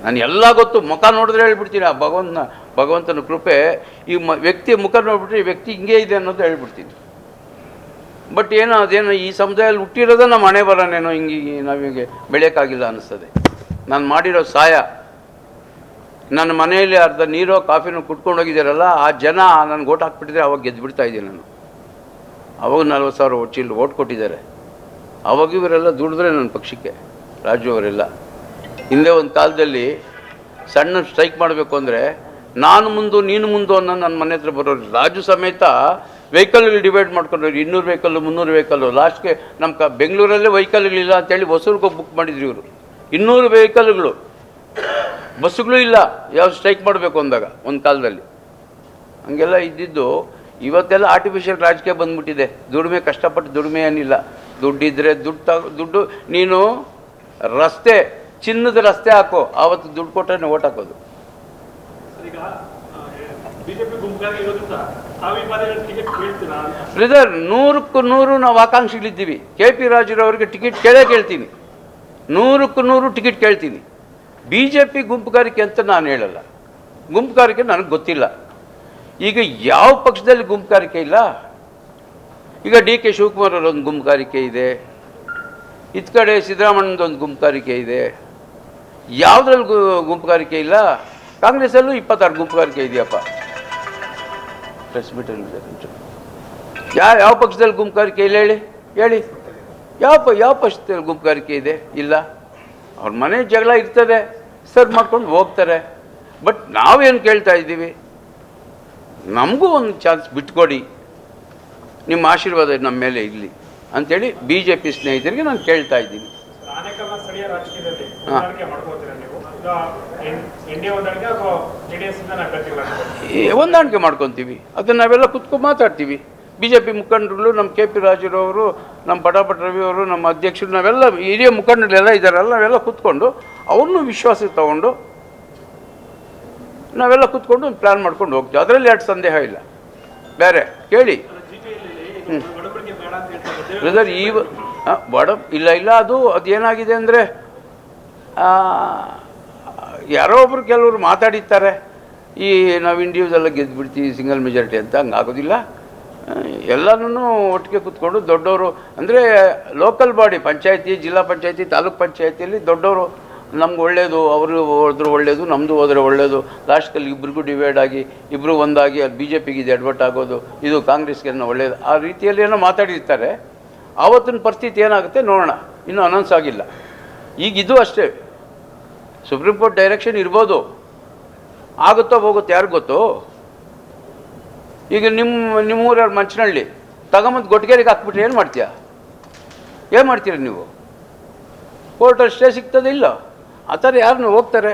Speaker 1: ನಾನು ಎಲ್ಲ ಗೊತ್ತು. ಮುಖ ನೋಡಿದ್ರೆ ಹೇಳ್ಬಿಡ್ತೀನಿ ಆ ಭಗವಂತನ ಭಗವಂತನ ಕೃಪೆ. ಈ ಮ ವ್ಯಕ್ತಿ ಮುಖ ನೋಡ್ಬಿಟ್ರೆ ಈ ವ್ಯಕ್ತಿ ಹಿಂಗೆ ಇದೆ ಅನ್ನೋದು ಹೇಳ್ಬಿಡ್ತೀನಿ. ಬಟ್ ಏನೋ, ಅದೇನೋ ಈ ಸಮುದಾಯದಲ್ಲಿ ಹುಟ್ಟಿರೋದೇ ನಮ್ಮ ಹಣೆ ಬರೋನೇನೋ ಹಿಂಗೆ ನಮಗೆ ಬೆಳೆಯೋಕ್ಕಾಗಿಲ್ಲ ಅನ್ನಿಸ್ತದೆ. ನಾನು ಮಾಡಿರೋ ಸಹಾಯ ನನ್ನ ಮನೆಯಲ್ಲಿ ಅರ್ಧ ನೀರೋ ಕಾಫಿನೂ ಕುಟ್ಕೊಂಡು ಹೋಗಿದ್ದಾರಲ್ಲ, ಆ ಜನ ನನ್ನ ಓಟ್ ಹಾಕ್ಬಿಟ್ಟಿದ್ರೆ ಅವಾಗ ಗೆದ್ದು ಬಿಡ್ತಾ ಇದ್ದೀನಿ ನಾನು. ಅವಾಗ ನಲ್ವತ್ತು ಸಾವಿರ ಚಿಲ್ಲು ಓಟ್ ಕೊಟ್ಟಿದ್ದಾರೆ. ಅವಾಗ ಇವರೆಲ್ಲ ದುಡಿದ್ರೆ ನನ್ನ ಪಕ್ಷಕ್ಕೆ, ರಾಜು ಅವರೆಲ್ಲ. ಹಿಂದೆ ಒಂದು ಕಾಲದಲ್ಲಿ ಸಣ್ಣ ಸ್ಟ್ರೈಕ್ ಮಾಡಬೇಕು ಅಂದರೆ ನಾನು ಮುಂದು, ನೀನು ಮುಂದು ಅನ್ನೋ ನನ್ನ ಮನೆ ಹತ್ರ ಬರೋರು ರಾಜು ಸಮೇತ ವೆಹಿಕಲ್ಗಳು ಡಿವೈಡ್ ಮಾಡ್ಕೊಂಡ್ರು, ಇನ್ನೂರು ವೆಹಿಕಲ್ಲು, ಮುನ್ನೂರು ವೆಹಿಕಲ್ಲು. ಲಾಸ್ಟ್ಗೆ ನಮ್ಮ ಕ ಬೆಂಗಳೂರಲ್ಲೇ ವೆಹಿಕಲ್ಗಳಿಲ್ಲ ಅಂತೇಳಿ ಹೊಸೂರ್ಗೆ ಬುಕ್ ಮಾಡಿದ್ರು ಇವರು. ಇನ್ನೂರು ವೆಹಿಕಲ್ಗಳು. ಬಸ್ಸುಗಳು ಇಲ್ಲ. ಯಾವ ಸ್ಟ್ರೈಕ್ ಮಾಡಬೇಕು ಅಂದಾಗ ಒಂದು ಕಾಲದಲ್ಲಿ. ಹಂಗೆಲ್ಲ ಇದ್ದಿದ್ದು ಇವತ್ತೆಲ್ಲ ಆರ್ಟಿಫಿಷಿಯಲ್ ರಾಜಕೀಯ ಬಂದ್ಬಿಟ್ಟಿದೆ. ದುಡಿಮೆ ಕಷ್ಟಪಟ್ಟು ದುಡಿಮೆ ಏನಿಲ್ಲ. ದುಡ್ಡಿದ್ರೆ ದುಡ್ಡು ತಗೋ ದುಡ್ಡು ನೀನು ರಸ್ತೆ ಚಿನ್ನದ ರಸ್ತೆ ಹಾಕೋ. ಆವತ್ತು ದುಡ್ಡು ಕೊಟ್ಟರೆ ಓಟ್ ಹಾಕೋದು. ಬ್ರದರ್ ನೂರಕ್ಕೂ ನೂರು ನಾವು ಆಕಾಂಕ್ಷಿಗಳಿದ್ದೀವಿ. ಕೆ ಪಿ ರಾಜುರವರಿಗೆ ಟಿಕೆಟ್ ಕೇಳೇ ಕೇಳ್ತೀನಿ. ನೂರಕ್ಕೂ ನೂರು ಟಿಕೆಟ್ ಕೇಳ್ತೀನಿ. ಬಿ ಜೆ ಪಿ ಗುಂಪುಗಾರಿಕೆ ಅಂತ ನಾನು ಹೇಳಲ್ಲ. ಗುಂಪುಗಾರಿಕೆ ನನಗೆ ಗೊತ್ತಿಲ್ಲ. ಈಗ ಯಾವ ಪಕ್ಷದಲ್ಲಿ ಗುಂಪುಗಾರಿಕೆ ಇಲ್ಲ? ಈಗ ಡಿ ಕೆ ಶಿವಕುಮಾರ್ ಅವರೊಂದು ಗುಂಪುಗಾರಿಕೆ ಇದೆ. ಇತ್ ಕಡೆ ಸಿದ್ದರಾಮಣ್ಣದೊಂದು ಗುಂಪುಗಾರಿಕೆ ಇದೆ. ಯಾವುದ್ರಲ್ಲಿ ಗುಂಪುಗಾರಿಕೆ ಇಲ್ಲ. ಕಾಂಗ್ರೆಸ್ಸಲ್ಲೂ ಇಪ್ಪತ್ತಾರು ಗುಂಪುಗಾರಿಕೆ ಇದೆಯಪ್ಪ. ಪ್ರೆಸ್ ಯಾವ ಯಾವ ಪಕ್ಷದಲ್ಲಿ ಗುಂಪುಗಾರಿಕೆ ಇಲ್ಲ ಹೇಳಿ? ಹೇಳಿ. ಯಾವ ಯಾವ ಪಕ್ಷದಲ್ಲಿ ಗುಂಪುಗಾರಿಕೆ ಇದೆ? ಇಲ್ಲ. ಅವ್ರ ಮನೆ ಜಗಳ ಇರ್ತದೆ. ಸರ್ ಮಾಡ್ಕೊಂಡು ಹೋಗ್ತಾರೆ. ಬಟ್ ನಾವೇನು ಕೇಳ್ತಾ ಇದ್ದೀವಿ? ನಮಗೂ ಒಂದು ಚಾನ್ಸ್ ಬಿಟ್ಕೊಡಿ. ನಿಮ್ಮ ಆಶೀರ್ವಾದ ನಮ್ಮ ಮೇಲೆ ಇರಲಿ ಅಂಥೇಳಿ ಬಿ ಜೆ ಪಿ ಸ್ನೇಹಿತರಿಗೆ ನಾನು ಕೇಳ್ತಾ ಇದ್ದೀನಿ.
Speaker 3: ಹೊಂದಾಣಿಕೆ
Speaker 1: ಮಾಡ್ಕೊತೀವಿ. ಅದನ್ನು ನಾವೆಲ್ಲ ಕುತ್ಕೊಂಡು ಮಾತಾಡ್ತೀವಿ. ಬಿ ಜೆ ಪಿ ಮುಖಂಡರು ನಮ್ಮ ಕೆ ಪಿ ರಾಜುರವರು ನಮ್ಮ ಪಟಾಪಟ ರವಿಯವರು ನಮ್ಮ ಅಧ್ಯಕ್ಷರು ನಾವೆಲ್ಲ ಹಿರಿಯ ಮುಖಂಡರೆಲ್ಲ ಇದ್ದಾರಲ್ಲ ನಾವೆಲ್ಲ ಕೂತ್ಕೊಂಡು ಅವ್ರನ್ನೂ ವಿಶ್ವಾಸಕ್ಕೆ ತಗೊಂಡು ನಾವೆಲ್ಲ ಕೂತ್ಕೊಂಡು ಒಂದು ಪ್ಲ್ಯಾನ್ ಮಾಡ್ಕೊಂಡು ಹೋಗ್ತೀವಿ. ಅದರಲ್ಲಿ ಎರಡು ಸಂದೇಹ ಇಲ್ಲ. ಬೇರೆ, ಕೇಳಿ.
Speaker 3: ಹ್ಞೂ
Speaker 1: ಬ್ರದರ್ ಈ ಬಡ ಇಲ್ಲ ಇಲ್ಲ, ಅದು, ಅದೇನಾಗಿದೆ ಅಂದರೆ ಯಾರೋ ಒಬ್ರು ಕೆಲವರು ಮಾತಾಡಿರ್ತಾರೆ. ಈ ನಾವು ಇಂಡಿವಿಜುವಲ್ ಗೆದ್ದುಬಿಡ್ತೀವಿ ಸಿಂಗಲ್ ಮೆಜಾರಿಟಿ ಅಂತ, ಹಂಗೆ ಆಗೋದಿಲ್ಲ. ಒಟ್ಟಿಗೆ ಕೂತ್ಕೊಂಡು ದೊಡ್ಡವರು, ಅಂದರೆ ಲೋಕಲ್ ಬಾಡಿ ಪಂಚಾಯತಿ, ಜಿಲ್ಲಾ ಪಂಚಾಯತಿ, ತಾಲೂಕ್ ಪಂಚಾಯತಿಯಲ್ಲಿ ದೊಡ್ಡವರು ನಮ್ಗೆ ಒಳ್ಳೆಯದು ಅವರು ಹೋದ್ರೆ ಒಳ್ಳೆಯದು ನಮ್ಮದು ಹೋದರೆ ಒಳ್ಳೆಯದು ಲಾಸ್ಟಲ್ಲಿ ಇಬ್ಬರಿಗೂ ಡಿವೈಡ್ ಆಗಿ ಇಬ್ಬರು ಒಂದಾಗಿ ಅದು ಬಿ ಜೆ ಪಿಗೆ ಇದು ಅಡ್ವರ್ಟ್ ಆಗೋದು, ಇದು ಕಾಂಗ್ರೆಸ್ಗೆ ಏನೋ ಒಳ್ಳೆಯದು ಆ ರೀತಿಯಲ್ಲಿ ಏನೋ ಮಾತಾಡಿರ್ತಾರೆ. ಆವತ್ತಿನ ಪರಿಸ್ಥಿತಿ ಏನಾಗುತ್ತೆ ನೋಡೋಣ. ಇನ್ನೂ ಅನೌನ್ಸ್ ಆಗಿಲ್ಲ. ಈಗ ಅಷ್ಟೇ. ಸುಪ್ರೀಂ ಕೋರ್ಟ್ ಡೈರೆಕ್ಷನ್ ಇರ್ಬೋದು. ಆಗುತ್ತೋ ಹೋಗುತ್ತೋ ಯಾರು ಗೊತ್ತು? ಈಗ ನಿಮ್ಮ ನಿಮ್ಮೂರವ್ರ ಮಂಚನಹಳ್ಳಿ ತಗೊಂಬಂದು ಗೊಟ್ಟಿಗೆರಿಗೆ ಹಾಕ್ಬಿಟ್ರೆ ಏನು ಮಾಡ್ತೀಯ? ಏನು ಮಾಡ್ತೀರಿ ನೀವು? ಕೋರ್ಟ್ ಅಷ್ಟೇ ಸಿಗ್ತದೆ ಇಲ್ಲ? ಆ ಥರ ಯಾರನ್ನು ಹೋಗ್ತಾರೆ?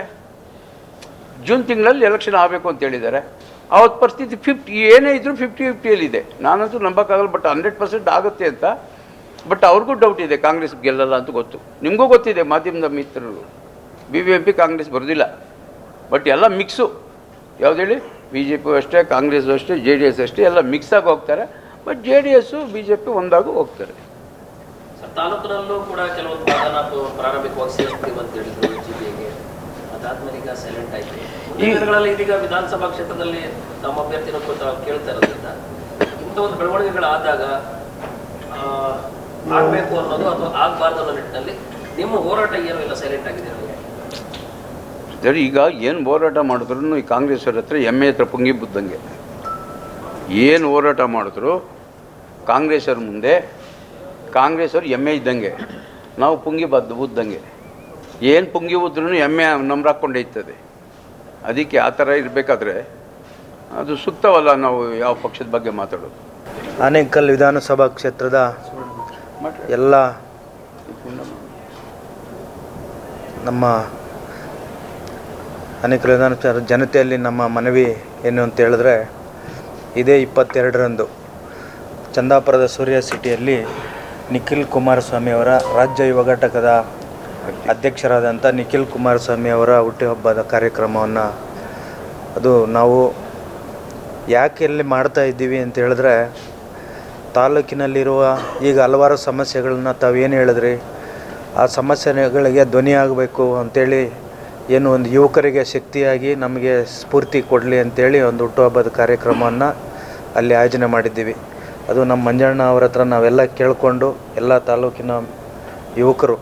Speaker 1: ಜೂನ್ ತಿಂಗಳಲ್ಲಿ ಎಲೆಕ್ಷನ್ ಆಗಬೇಕು ಅಂತ ಹೇಳಿದ್ದಾರೆ. ಅವತ್ತು ಪರಿಸ್ಥಿತಿ ಫಿಫ್ಟಿ ಏನೇ ಇದ್ರೂ ಫಿಫ್ಟಿ ಫಿಫ್ಟಿಯಲ್ಲಿದೆ ನಾನಂತೂ ನಂಬೋಕ್ಕಾಗಲ್ಲ ಬಟ್ ಹಂಡ್ರೆಡ್ ಪರ್ಸೆಂಟ್ ಆಗುತ್ತೆ ಅಂತ. ಬಟ್ ಅವ್ರಿಗೂ ಡೌಟ್ ಇದೆ, ಕಾಂಗ್ರೆಸ್ ಗೆಲ್ಲಲ್ಲ ಅಂತ ಗೊತ್ತು. ನಿಮಗೂ ಗೊತ್ತಿದೆ, ಮಾಧ್ಯಮದ ಮಿತ್ರರು. B B M P Congress ಬರೋದಿಲ್ಲ. ಬಟ್ ಎಲ್ಲ ಮಿಕ್ಸು ಯಾವ್ದು ಹೇಳಿ? ಬಿ ಜೆ ಪಿ ಅಷ್ಟೇ, ಕಾಂಗ್ರೆಸ್ ಅಷ್ಟೇ ಜೆ ಡಿ ಎಸ್ ಅಷ್ಟೇ, ಎಲ್ಲ ಮಿಕ್ಸ್ ಆಗಿ ಹೋಗ್ತಾರೆ. But J D S B J P ಒಂದಾಗೂ ಹೋಗ್ತಾರೆ.
Speaker 4: ತಾಲೂಕಿನಲ್ಲೂ ಕೂಡ ಕೆಲವೊಂದು ಸಾಧನ ಪ್ರಾರಂಭಿಕವಾಗಿ ಸೇರಿಸ್ತೀವಿ ಅಂತ ಹೇಳಿದ್ರು ಜಿಲ್ಲೆಗೆ. ಅದಾದ್ಮೇಲೆ ಈಗ ಸೈಲೆಂಟ್ ಆಯ್ತು. ಈ ದಿನಗಳಲ್ಲಿ ಇದೀಗ ವಿಧಾನಸಭಾ ಕ್ಷೇತ್ರದಲ್ಲಿ ತಮ್ಮ ಅಭ್ಯರ್ಥಿನ ಕೇಳ್ತಾ ಇರೋದ್ರಿಂದ ಇಂಥ ಒಂದು ಬೆಳವಣಿಗೆಗಳಾದಾಗ ಆಗ್ಬೇಕು ಅನ್ನೋದು ಅಥವಾ ಆಗ್ಬಾರ್ದು ಅನ್ನೋ ನಿಟ್ಟಿನಲ್ಲಿ ನಿಮ್ಮ ಹೋರಾಟ ಏನು ಇಲ್ಲ ಸೈಲೆಂಟ್ ಆಗಿದೆ
Speaker 1: ಸರಿ ಈಗ ಏನು ಹೋರಾಟ ಮಾಡಿದ್ರು ಈ ಕಾಂಗ್ರೆಸ್ ಅವ್ರ ಹತ್ರ ಎಮ್ಮೆ ಹತ್ರ ಪುಂಗಿ ಬುದ್ದಂಗೆ. ಏನು ಹೋರಾಟ ಮಾಡಿದ್ರು ಕಾಂಗ್ರೆಸ್ ಅವ್ರ ಮುಂದೆ ಕಾಂಗ್ರೆಸ್ ಅವ್ರು ಎಮ್ಮೆ ಇದ್ದಂಗೆ. ನಾವು ಪುಂಗಿ ಬದ್ದು ಉದ್ದಂಗೆ ಏನು ಪುಂಗಿ ಉದ್ರೂ ಎಮ್ಮೆ ನಂಬ್ರಾಕೊಂಡೇ ಇರ್ತದೆ. ಅದಕ್ಕೆ ಆ ಥರ ಇರಬೇಕಾದ್ರೆ ಅದು ಸೂಕ್ತವಲ್ಲ ನಾವು ಯಾವ ಪಕ್ಷದ ಬಗ್ಗೆ ಮಾತಾಡೋದು.
Speaker 5: ಆನೇಕಲ್ ವಿಧಾನಸಭಾ ಕ್ಷೇತ್ರದ ಎಲ್ಲ ನಮ್ಮ ಅನೇಕ ವಿಧಾನಸಭಾ ಜನತೆಯಲ್ಲಿ ನಮ್ಮ ಮನವಿ ಏನು ಅಂತ ಹೇಳಿದ್ರೆ, ಇದೇ ಇಪ್ಪತ್ತೆರಡರಂದು ಚಂದಾಪುರದ ಸೂರ್ಯ ಸಿಟಿಯಲ್ಲಿ ನಿಖಿಲ್ ಕುಮಾರಸ್ವಾಮಿ ಅವರ ರಾಜ್ಯ ಯುವ ಘಟಕದ ಅಧ್ಯಕ್ಷರಾದಂಥ ನಿಖಿಲ್ ಕುಮಾರಸ್ವಾಮಿ ಅವರ ಹುಟ್ಟುಹಬ್ಬದ ಕಾರ್ಯಕ್ರಮವನ್ನು ಅದು ನಾವು ಯಾಕೆ ಇಲ್ಲಿ ಮಾಡ್ತಾ ಇದ್ದೀವಿ ಅಂತ ಹೇಳಿದ್ರೆ, ತಾಲೂಕಿನಲ್ಲಿರುವ ಈಗ ಹಲವಾರು ಸಮಸ್ಯೆಗಳನ್ನ ತಾವೇನು ಹೇಳಿದ್ರಿ, ಆ ಸಮಸ್ಯೆಗಳಿಗೆ ಧ್ವನಿಯಾಗಬೇಕು ಅಂಥೇಳಿ ಏನು ಒಂದು ಯುವಕರಿಗೆ ಶಕ್ತಿಯಾಗಿ ನಮಗೆ ಸ್ಫೂರ್ತಿ ಕೊಡಲಿ ಅಂತೇಳಿ ಒಂದು ಹುಟ್ಟುಹಬ್ಬದ ಕಾರ್ಯಕ್ರಮವನ್ನು ಅಲ್ಲಿ ಆಯೋಜನೆ ಮಾಡಿದ್ದೀವಿ. ಅದು ನಮ್ಮ ಮಂಜಣ್ಣ ಅವ್ರ ಹತ್ರ ನಾವೆಲ್ಲ ಕೇಳಿಕೊಂಡು ಎಲ್ಲ ತಾಲೂಕಿನ ಯುವಕರು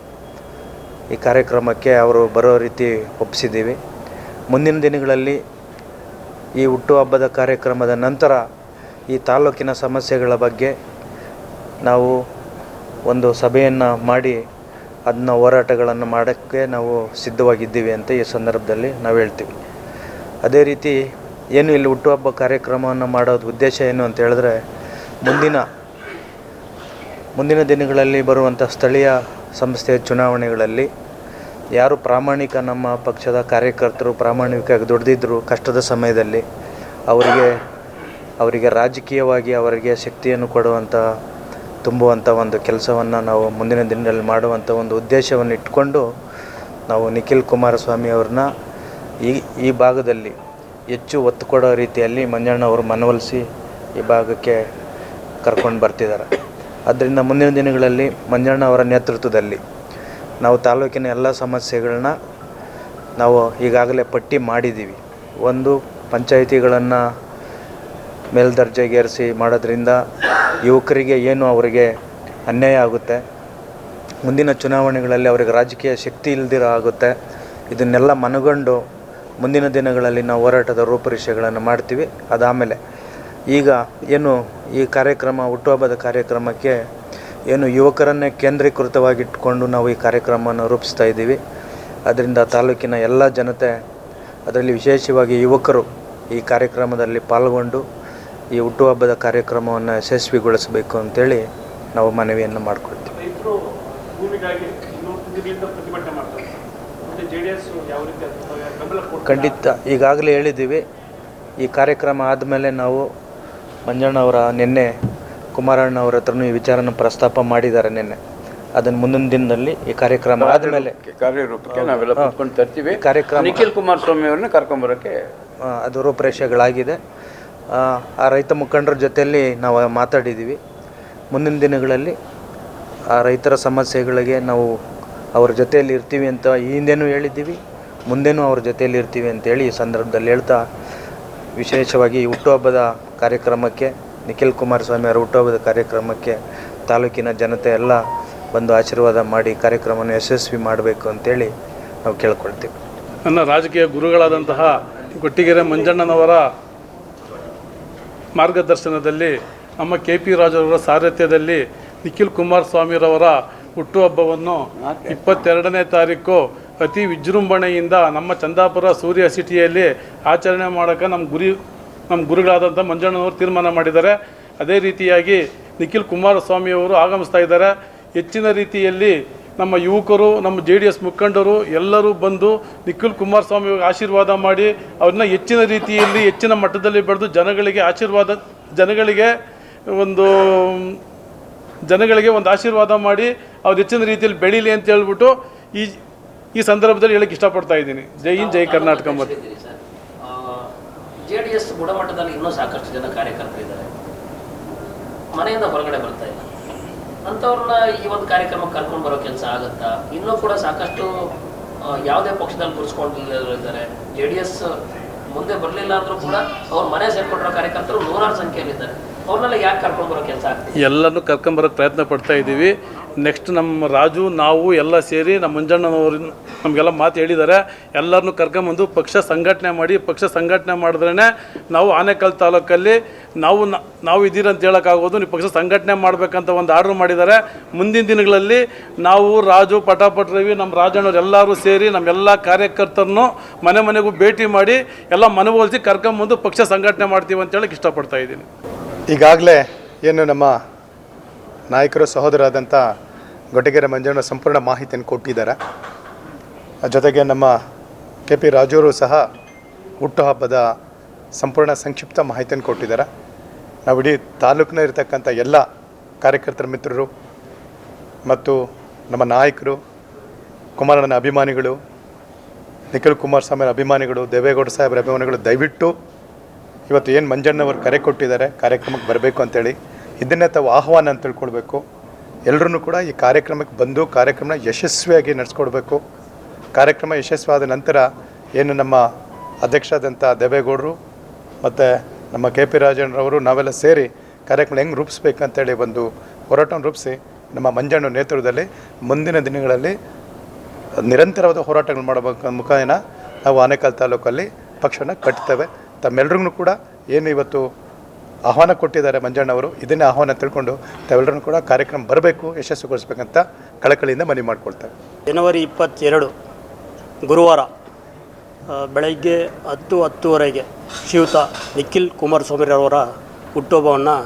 Speaker 5: ಈ ಕಾರ್ಯಕ್ರಮಕ್ಕೆ ಅವರು ಬರೋ ರೀತಿ ಒಪ್ಪಿಸಿದ್ದೀವಿ. ಮುಂದಿನ ದಿನಗಳಲ್ಲಿ ಈ ಹುಟ್ಟುಹಬ್ಬದ ಕಾರ್ಯಕ್ರಮದ ನಂತರ ಈ ತಾಲೂಕಿನ ಸಮಸ್ಯೆಗಳ ಬಗ್ಗೆ ನಾವು ಒಂದು ಸಭೆಯನ್ನು ಮಾಡಿ ಅದನ್ನ ಹೋರಾಟಗಳನ್ನು ಮಾಡೋಕ್ಕೆ ನಾವು ಸಿದ್ಧವಾಗಿದ್ದೀವಿ ಅಂತ ಈ ಸಂದರ್ಭದಲ್ಲಿ ನಾವು ಹೇಳ್ತೀವಿ. ಅದೇ ರೀತಿ ಏನು ಇಲ್ಲಿ ಹುಟ್ಟುಹಬ್ಬ ಕಾರ್ಯಕ್ರಮವನ್ನು ಮಾಡೋದು ಉದ್ದೇಶ ಏನು ಅಂತ ಹೇಳಿದ್ರೆ ಮುಂದಿನ ಮುಂದಿನ ದಿನಗಳಲ್ಲಿ ಬರುವಂಥ ಸ್ಥಳೀಯ ಸಂಸ್ಥೆಯ ಚುನಾವಣೆಗಳಲ್ಲಿ ಯಾರು ಪ್ರಾಮಾಣಿಕ ನಮ್ಮ ಪಕ್ಷದ ಕಾರ್ಯಕರ್ತರು, ಪ್ರಾಮಾಣಿಕವಾಗಿ ದುಡಿದಿದ್ದರು ಕಷ್ಟದ ಸಮಯದಲ್ಲಿ ಅವರಿಗೆ ಅವರಿಗೆ ರಾಜಕೀಯವಾಗಿ ಅವರಿಗೆ ಶಕ್ತಿಯನ್ನು ಕೊಡುವಂಥ, ತುಂಬುವಂಥ ಒಂದು ಕೆಲಸವನ್ನು ನಾವು ಮುಂದಿನ ದಿನದಲ್ಲಿ ಮಾಡುವಂಥ ಒಂದು ಉದ್ದೇಶವನ್ನು ಇಟ್ಕೊಂಡು ನಾವು ನಿಖಿಲ್ ಕುಮಾರಸ್ವಾಮಿ ಅವ್ರನ್ನ ಈ ಈ ಭಾಗದಲ್ಲಿ ಹೆಚ್ಚು ಒತ್ತು ಕೊಡೋ ರೀತಿಯಲ್ಲಿ ಮಂಜಣ್ಣ ಅವರು ಮನವೊಲಿಸಿ ಈ ಭಾಗಕ್ಕೆ ಕರ್ಕೊಂಡು ಬರ್ತಿದ್ದಾರೆ. ಆದ್ದರಿಂದ ಮುಂದಿನ ದಿನಗಳಲ್ಲಿ ಮಂಜಣ್ಣ ಅವರ ನೇತೃತ್ವದಲ್ಲಿ ನಾವು ತಾಲೂಕಿನ ಎಲ್ಲ ಸಮಸ್ಯೆಗಳನ್ನ ನಾವು ಈಗಾಗಲೇ ಪಟ್ಟಿ ಮಾಡಿದ್ದೀವಿ. ಒಂದು, ಪಂಚಾಯಿತಿಗಳನ್ನು ಮೇಲ್ದರ್ಜೆಗೇರಿಸಿ ಮಾಡೋದ್ರಿಂದ ಯುವಕರಿಗೆ ಏನು ಅವರಿಗೆ ಅನ್ಯಾಯ ಆಗುತ್ತೆ, ಮುಂದಿನ ಚುನಾವಣೆಗಳಲ್ಲಿ ಅವರಿಗೆ ರಾಜಕೀಯ ಶಕ್ತಿ ಇಲ್ದಿರೋ ಆಗುತ್ತೆ, ಇದನ್ನೆಲ್ಲ ಮನಗಂಡು ಮುಂದಿನ ದಿನಗಳಲ್ಲಿ ನಾವು ಹೋರಾಟದ ರೂಪುರೇಷೆಗಳನ್ನು ಮಾಡ್ತೀವಿ. ಅದಾದಮೇಲೆ ಈಗ ಏನು ಈ ಕಾರ್ಯಕ್ರಮ ಹುಟ್ಟುಹಬ್ಬದ ಕಾರ್ಯಕ್ರಮಕ್ಕೆ ಏನು ಯುವಕರನ್ನೇ ಕೇಂದ್ರೀಕೃತವಾಗಿಟ್ಟುಕೊಂಡು ನಾವು ಈ ಕಾರ್ಯಕ್ರಮವನ್ನು ರೂಪಿಸ್ತಾ ಇದ್ದೀವಿ. ಅದರಿಂದ ತಾಲೂಕಿನ ಎಲ್ಲ ಜನತೆ ಅದರಲ್ಲಿ ವಿಶೇಷವಾಗಿ ಯುವಕರು ಈ ಕಾರ್ಯಕ್ರಮದಲ್ಲಿ ಪಾಲ್ಗೊಂಡು ಈ ಹುಟ್ಟುಹಬ್ಬದ ಕಾರ್ಯಕ್ರಮವನ್ನು ಯಶಸ್ವಿಗೊಳಿಸಬೇಕು ಅಂತೇಳಿ ನಾವು ಮನವಿಯನ್ನು ಮಾಡಿಕೊಳ್ತೀವಿ.
Speaker 3: ಅದಕ್ಕೆ
Speaker 5: ಖಂಡಿತ. ಈಗಾಗಲೇ ಹೇಳಿದ್ದೀವಿ. ಈ ಕಾರ್ಯಕ್ರಮ ಆದಮೇಲೆ ನಾವು ಮಂಜಣ್ಣವರ ನಿನ್ನೆ ಕುಮಾರಣ್ಣ ಅವ್ರ ಹತ್ರನೂ ಈ ವಿಚಾರನ ಪ್ರಸ್ತಾಪ ಮಾಡಿದ್ದಾರೆ ನಿನ್ನೆ. ಅದನ್ನು ಮುಂದಿನ ದಿನದಲ್ಲಿ ಈ ಕಾರ್ಯಕ್ರಮ ಆದಮೇಲೆ
Speaker 1: ಕಾರ್ಯರೂಪಕ್ಕೆ ನಾವೆಲ್ಲ ಕುತ್ಕೊಂಡು ತರ್ತೀವಿ.
Speaker 5: ಕಾರ್ಯಕ್ರಮ-
Speaker 1: ನಿಖಿಲ್ ಕುಮಾರಸ್ವಾಮಿ ಅವ್ರನ್ನ ಕರ್ಕೊಂಬರೋಕ್ಕೆ
Speaker 5: ಅದು ರೂಪರೇಷೆಗಳಾಗಿದೆ. ಆ, ಆ ರೈತ ಮುಖಂಡರ ಜೊತೆಯಲ್ಲಿ ನಾವು ಮಾತಾಡಿದ್ದೀವಿ ಮುಂದಿನ ದಿನಗಳಲ್ಲಿ ಆ ರೈತರ ಸಮಸ್ಯೆಗಳಿಗೆ ನಾವು ಅವ್ರ ಜೊತೆಯಲ್ಲಿ ಇರ್ತೀವಿ ಅಂತ ಈ ಹಿಂದೆನೂ ಹೇಳಿದ್ದೀವಿ. ಮುಂದೆನೂ ಅವ್ರ ಜೊತೆಯಲ್ಲಿ ಇರ್ತೀವಿ ಅಂತೇಳಿ ಈ ಸಂದರ್ಭದಲ್ಲಿ ಹೇಳ್ತಾ ವಿಶೇಷವಾಗಿ ಹುಟ್ಟುಹಬ್ಬದ ಕಾರ್ಯಕ್ರಮಕ್ಕೆ ನಿಖಿಲ್ ಕುಮಾರಸ್ವಾಮಿ ಅವರ ಹುಟ್ಟುಹಬ್ಬದ ಕಾರ್ಯಕ್ರಮಕ್ಕೆ ತಾಲೂಕಿನ ಜನತೆ ಎಲ್ಲ ಬಂದು ಆಶೀರ್ವಾದ ಮಾಡಿ ಕಾರ್ಯಕ್ರಮವನ್ನು ಯಶಸ್ವಿ ಮಾಡಬೇಕು ಅಂತೇಳಿ ನಾವು ಕೇಳ್ಕೊಳ್ತೀವಿ.
Speaker 3: ನನ್ನ ರಾಜಕೀಯ ಗುರುಗಳಾದಂತಹ ಗೊಟ್ಟಿಗೆರೆ ಮಂಜಣ್ಣನವರ ಮಾರ್ಗದರ್ಶನದಲ್ಲಿ ನಮ್ಮ ಕೆ ಪಿ ರಾಜರವರ ಸಾರಥ್ಯದಲ್ಲಿ ನಿಖಿಲ್ ಕುಮಾರಸ್ವಾಮಿರವರ ಹುಟ್ಟುಹಬ್ಬವನ್ನು ಇಪ್ಪತ್ತೆರಡನೇ ತಾರೀಕು ಅತಿ ವಿಜೃಂಭಣೆಯಿಂದ ನಮ್ಮ ಚಂದಾಪುರ ಸೂರ್ಯ ಸಿಟಿಯಲ್ಲಿ ಆಚರಣೆ ಮಾಡೋಕ್ಕೆ ನಮ್ಮ ಗುರಿ, ನಮ್ಮ ಗುರುಗಳಾದಂಥ ಮಂಜಣ್ಣನವರು ತೀರ್ಮಾನ ಮಾಡಿದ್ದಾರೆ. ಅದೇ ರೀತಿಯಾಗಿ ನಿಖಿಲ್ ಕುಮಾರಸ್ವಾಮಿಯವರು ಆಗಮಿಸ್ತಾ ಇದ್ದಾರೆ. ಹೆಚ್ಚಿನ ರೀತಿಯಲ್ಲಿ ನಮ್ಮ ಯುವಕರು, ನಮ್ಮ ಜೆ ಡಿ ಎಸ್ ಮುಖಂಡರು ಎಲ್ಲರೂ ಬಂದು ನಿಖಿಲ್ ಕುಮಾರಸ್ವಾಮಿ ಆಶೀರ್ವಾದ ಮಾಡಿ, ಅವ್ರನ್ನ ಹೆಚ್ಚಿನ ರೀತಿಯಲ್ಲಿ ಹೆಚ್ಚಿನ ಮಟ್ಟದಲ್ಲಿ ಬೆಳೆದು ಜನಗಳಿಗೆ ಆಶೀರ್ವಾದ, ಜನಗಳಿಗೆ ಒಂದು ಜನಗಳಿಗೆ ಒಂದು ಆಶೀರ್ವಾದ ಮಾಡಿ ಅವ್ರು ಹೆಚ್ಚಿನ ರೀತಿಯಲ್ಲಿ ಬೆಳೀಲಿ ಅಂತ ಹೇಳ್ಬಿಟ್ಟು ಈ ಈ ಸಂದರ್ಭದಲ್ಲಿ ಹೇಳಕ್ಕೆ ಇಷ್ಟಪಡ್ತಾ ಇದ್ದೀನಿ. ಜೈ ಹಿಂದ್ ಜೈ ಕರ್ನಾಟಕ ಮತ್ತು
Speaker 4: ಸರ್. ಜೆ ಡಿ ಎಸ್ ಗುಣಮಟ್ಟದಲ್ಲಿ ಇನ್ನೂ ಸಾಕಷ್ಟು ಜನ ಕಾರ್ಯಕರ್ತರಿದ್ದಾರೆ ಮನೆಯಿಂದ ಹೊರಗಡೆ ಬರ್ತಾ ಇಲ್ಲ. ಅಂಥವ್ರನ್ನ ಈ ಒಂದು ಕಾರ್ಯಕ್ರಮಕ್ಕೆ ಕರ್ಕೊಂಡು ಬರೋ ಕೆಲಸ ಆಗುತ್ತಾ? ಇನ್ನೂ ಕೂಡ ಸಾಕಷ್ಟು ಯಾವುದೇ ಪಕ್ಷದಲ್ಲಿ ಗುರುಸ್ಕೊಂಡಿದ್ದಾರೆ ಜೆ ಡಿ ಎಸ್ ಮುಂದೆ ಬರಲಿಲ್ಲ ಅಂದ್ರೂ ಕೂಡ ಅವ್ರ ಮನೆ ಸೇರ್ಕೊಂಡಿರೋ ಕಾರ್ಯಕರ್ತರು ನೂರಾರು ಸಂಖ್ಯೆಯಲ್ಲಿದ್ದಾರೆ.
Speaker 3: ಎಲ್ಲನೂ ಕರ್ಕೊಂಬರೋಕ್ಕೆ ಪ್ರಯತ್ನ ಪಡ್ತಾ ಇದ್ದೀವಿ. ನೆಕ್ಸ್ಟ್ ನಮ್ಮ ರಾಜು, ನಾವು ಎಲ್ಲ ಸೇರಿ ನಮ್ಮ ಮಂಜಣ್ಣನವರು ನಮಗೆಲ್ಲ ಮಾತು ಹೇಳಿದ್ದಾರೆ ಎಲ್ಲರನ್ನೂ ಕರ್ಕೊಂಬಂದು ಪಕ್ಷ ಸಂಘಟನೆ ಮಾಡಿ, ಪಕ್ಷ ಸಂಘಟನೆ ಮಾಡಿದ್ರೇ ನಾವು ಆನೇಕಲ್ ತಾಲೂಕಲ್ಲಿ ನಾವು ನಾವು ಇದ್ದೀರಂತ ಹೇಳೋಕ್ಕಾಗೋದು ನೀವು ಪಕ್ಷ ಸಂಘಟನೆ ಮಾಡಬೇಕಂತ ಒಂದು ಆರ್ಡ್ರ್ ಮಾಡಿದ್ದಾರೆ ಮುಂದಿನ ದಿನಗಳಲ್ಲಿ ನಾವು ರಾಜು, ಪಟಾಪಟ್ ರವಿ, ನಮ್ಮ ರಾಜಣ್ಣವ್ರು ಎಲ್ಲರೂ ಸೇರಿ ನಮ್ಮೆಲ್ಲ ಕಾರ್ಯಕರ್ತರನ್ನು ಮನೆ ಮನೆಗೂ ಭೇಟಿ ಮಾಡಿ ಎಲ್ಲ ಮನವೊಲಿಸಿ ಕರ್ಕೊಂಬಂದು ಪಕ್ಷ ಸಂಘಟನೆ ಮಾಡ್ತೀವಿ ಅಂತ ಹೇಳಕ್ಕೆ ಇಷ್ಟಪಡ್ತಾ ಇದ್ದೀನಿ.
Speaker 6: ಈಗಾಗಲೇ ಏನು ನಮ್ಮ ನಾಯಕರು ಸಹೋದರಾದಂಥ ಗೊಟ್ಟಗೆರೆ ಮಂಜಣ್ಣ ಸಂಪೂರ್ಣ ಮಾಹಿತಿಯನ್ನು ಕೊಟ್ಟಿದ್ದಾರೆ. ಜೊತೆಗೆ ನಮ್ಮ ಕೆ ಪಿ ರಾಜೂರು ಸಹ ಹುಟ್ಟುಹಬ್ಬದ ಸಂಪೂರ್ಣ ಸಂಕ್ಷಿಪ್ತ ಮಾಹಿತಿಯನ್ನು ಕೊಟ್ಟಿದ್ದಾರೆ. ನಾವು ಇಡೀ ತಾಲೂಕಿನ ಇರತಕ್ಕಂಥ ಎಲ್ಲ ಕಾರ್ಯಕರ್ತರ ಮಿತ್ರರು ಮತ್ತು ನಮ್ಮ ನಾಯಕರು, ಕುಮಾರಣ್ಣನ ಅಭಿಮಾನಿಗಳು, ನಿಖಿಲ್ ಕುಮಾರಸ್ವಾಮಿ ಅಭಿಮಾನಿಗಳು, ದೇವೇಗೌಡ ಸಾಹೇಬರ ಅಭಿಮಾನಿಗಳು ದಯವಿಟ್ಟು ಇವತ್ತು ಏನು ಮಂಜಣ್ಣವರು ಕರೆ ಕೊಟ್ಟಿದ್ದಾರೆ, ಕಾರ್ಯಕ್ರಮಕ್ಕೆ ಬರಬೇಕು ಅಂತೇಳಿ, ಇದನ್ನೇ ತಾವು ಆಹ್ವಾನ ಅಂತ ತಿಳ್ಕೊಳ್ಬೇಕು. ಎಲ್ಲರೂ ಕೂಡ ಈ ಕಾರ್ಯಕ್ರಮಕ್ಕೆ ಬಂದು ಕಾರ್ಯಕ್ರಮ ಯಶಸ್ವಿಯಾಗಿ ನಡೆಸ್ಕೊಡ್ಬೇಕು. ಕಾರ್ಯಕ್ರಮ ಯಶಸ್ವಾದ ನಂತರ ಏನು ನಮ್ಮ ಅಧ್ಯಕ್ಷರಾದಂಥ ದೇವೇಗೌಡರು ಮತ್ತು ನಮ್ಮ ಕೆ ಪಿ ರಾಜಣ್ಣರವರು ನಾವೆಲ್ಲ ಸೇರಿ ಕಾರ್ಯಕ್ರಮ ಹೆಂಗೆ ರೂಪಿಸ್ಬೇಕಂತೇಳಿ ಒಂದು ಹೋರಾಟವನ್ನು ರೂಪಿಸಿ ನಮ್ಮ ಮಂಜಣ್ಣ ನೇತೃತ್ವದಲ್ಲಿ ಮುಂದಿನ ದಿನಗಳಲ್ಲಿ ನಿರಂತರವಾದ ಹೋರಾಟಗಳು ಮಾಡಬೇಕು ಮುಖಾಯನ ನಾವು ಆನೇಕಲ್ ತಾಲೂಕಲ್ಲಿ ಪಕ್ಷನ ಕಟ್ತೇವೆ. ತಮ್ಮೆಲ್ಲರಿಗೂ ಕೂಡ ಏನು ಇವತ್ತು ಆಹ್ವಾನ ಕೊಟ್ಟಿದ್ದಾರೆ ಮಂಜಣ್ಣವರು, ಇದನ್ನೇ ಆಹ್ವಾನ ತಿಳ್ಕೊಂಡು ತಾವೆಲ್ಲರೂ ಕೂಡ ಕಾರ್ಯಕ್ರಮ ಬರಬೇಕು, ಯಶಸ್ವಿಗೊಳಿಸ್ಬೇಕಂತ ಕಳಕಳಿಯಿಂದ ಮನವಿ ಮಾಡಿಕೊಳ್ತಾರೆ
Speaker 7: ಜನವರಿ ಇಪ್ಪತ್ತೆರಡು ಗುರುವಾರ ಬೆಳಗ್ಗೆ ಹತ್ತು ಹತ್ತುವರೆಗೆ ಶ್ರೀಯುತ ನಿಖಿಲ್ ಕುಮಾರಸ್ವಾಮಿರವರ ಹುಟ್ಟುಹಬ್ಬವನ್ನು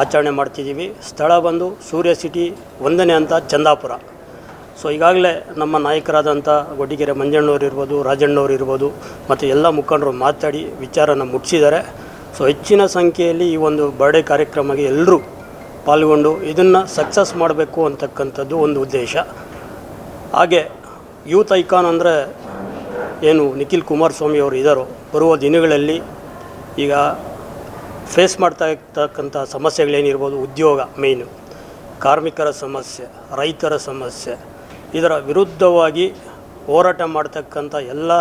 Speaker 7: ಆಚರಣೆ ಮಾಡ್ತಿದ್ದೀವಿ. ಸ್ಥಳ ಬಂದು ಸೂರ್ಯ ಸಿಟಿ ಒಂದನೇ ಅಂತ ಚಂದಾಪುರ. ಸೊ ಈಗಾಗಲೇ ನಮ್ಮ ನಾಯಕರಾದಂಥ ಗೊಡ್ಡಿಗೆರೆ ಮಂಜಣ್ಣವ್ರು ಇರ್ಬೋದು, ರಾಜಣ್ಣವ್ರು ಇರ್ಬೋದು, ಮತ್ತು ಎಲ್ಲ ಮುಖಂಡರು ಮಾತಾಡಿ ವಿಚಾರನ ಮುಟ್ಟಿಸಿದ್ದಾರೆ ಸೊ ಹೆಚ್ಚಿನ ಸಂಖ್ಯೆಯಲ್ಲಿ ಈ ಒಂದು ಬರ್ಡೇ ಕಾರ್ಯಕ್ರಮಕ್ಕೆ ಎಲ್ಲರೂ ಪಾಲ್ಗೊಂಡು ಇದನ್ನು ಸಕ್ಸಸ್ ಮಾಡಬೇಕು ಅಂತಕ್ಕಂಥದ್ದು ಒಂದು ಉದ್ದೇಶ. ಹಾಗೆ ಯೂತ್ ಐಕಾನ್ ಅಂದರೆ ಏನು ನಿಖಿಲ್ ಕುಮಾರಸ್ವಾಮಿ ಅವರು ಇದ್ದಾರೋ ಬರುವ ದಿನಗಳಲ್ಲಿ ಈಗ ಫೇಸ್ ಮಾಡ್ತಾ ಇರ್ತಕ್ಕಂಥ ಸಮಸ್ಯೆಗಳೇನಿರ್ಬೋದು, ಉದ್ಯೋಗ ಮೇಯ್ನು ಕಾರ್ಮಿಕರ ಸಮಸ್ಯೆ, ರೈತರ ಸಮಸ್ಯೆ ಇದರ ವಿರುದ್ಧವಾಗಿ ಹೋರಾಟ ಮಾಡ್ತಕ್ಕಂಥ ಎಲ್ಲ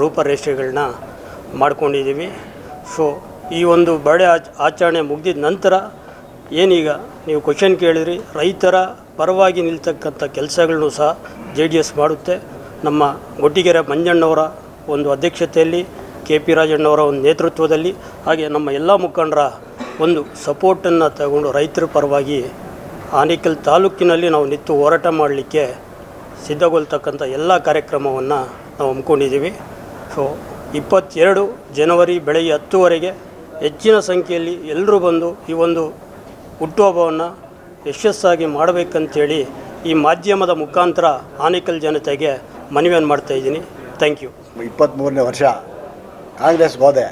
Speaker 7: ರೂಪರೇಷೆಗಳನ್ನ ಮಾಡ್ಕೊಂಡಿದ್ದೀವಿ. ಸೊ ಈ ಒಂದು ಬರ್ಡೇ ಆಚ, ಆಚರಣೆ ಮುಗಿದಿದ ನಂತರ ಏನೀಗ ನೀವು ಕ್ವಶನ್ ಕೇಳಿದ್ರಿ, ರೈತರ ಪರವಾಗಿ ನಿಲ್ತಕ್ಕಂಥ ಕೆಲಸಗಳನ್ನು ಸಹ ಜೆ ಡಿ ಎಸ್ ಮಾಡುತ್ತೆ. ನಮ್ಮ ಗೊಟ್ಟಿಗೆರೆ ಮಂಜಣ್ಣವರ ಒಂದು ಅಧ್ಯಕ್ಷತೆಯಲ್ಲಿ ಕೆ ಪಿ ರಾಜಣ್ಣವರ ಒಂದು ನೇತೃತ್ವದಲ್ಲಿ ಹಾಗೆ ನಮ್ಮ ಎಲ್ಲ ಮುಖಂಡರ ಒಂದು ಸಪೋರ್ಟನ್ನು ತಗೊಂಡು ರೈತರ ಪರವಾಗಿ ಆನೇಕಲ್ ತಾಲೂಕಿನಲ್ಲಿ ನಾವು ನಿಂತು ಹೋರಾಟ ಮಾಡಲಿಕ್ಕೆ ಸಿದ್ಧಗೊಳ್ತಕ್ಕಂಥ ಎಲ್ಲ ಕಾರ್ಯಕ್ರಮವನ್ನು ನಾವು ಹಮ್ಮಿಕೊಂಡಿದ್ದೀವಿ. ಸೊ ಇಪ್ಪತ್ತೆರಡು ಜನವರಿ ಬೆಳಗ್ಗೆ ಹತ್ತುವರೆಗೆ ಹೆಚ್ಚಿನ ಸಂಖ್ಯೆಯಲ್ಲಿ ಎಲ್ಲರೂ ಬಂದು ಈ ಒಂದು ಹುಟ್ಟುಹಬ್ಬವನ್ನು ಯಶಸ್ಸಾಗಿ ಮಾಡಬೇಕಂತೇಳಿ ಈ ಮಾಧ್ಯಮದ ಮುಖಾಂತರ ಆನೇಕಲ್ ಜನತೆಗೆ ಮನವಿಯನ್ನು ಮಾಡ್ತಾಯಿದ್ದೀನಿ ಥ್ಯಾಂಕ್ ಯು
Speaker 8: ಇಪ್ಪತ್ತ್ಮೂರನೇ ವರ್ಷ ಕಾಂಗ್ರೆಸ್ಗೆ ಹೋದೆ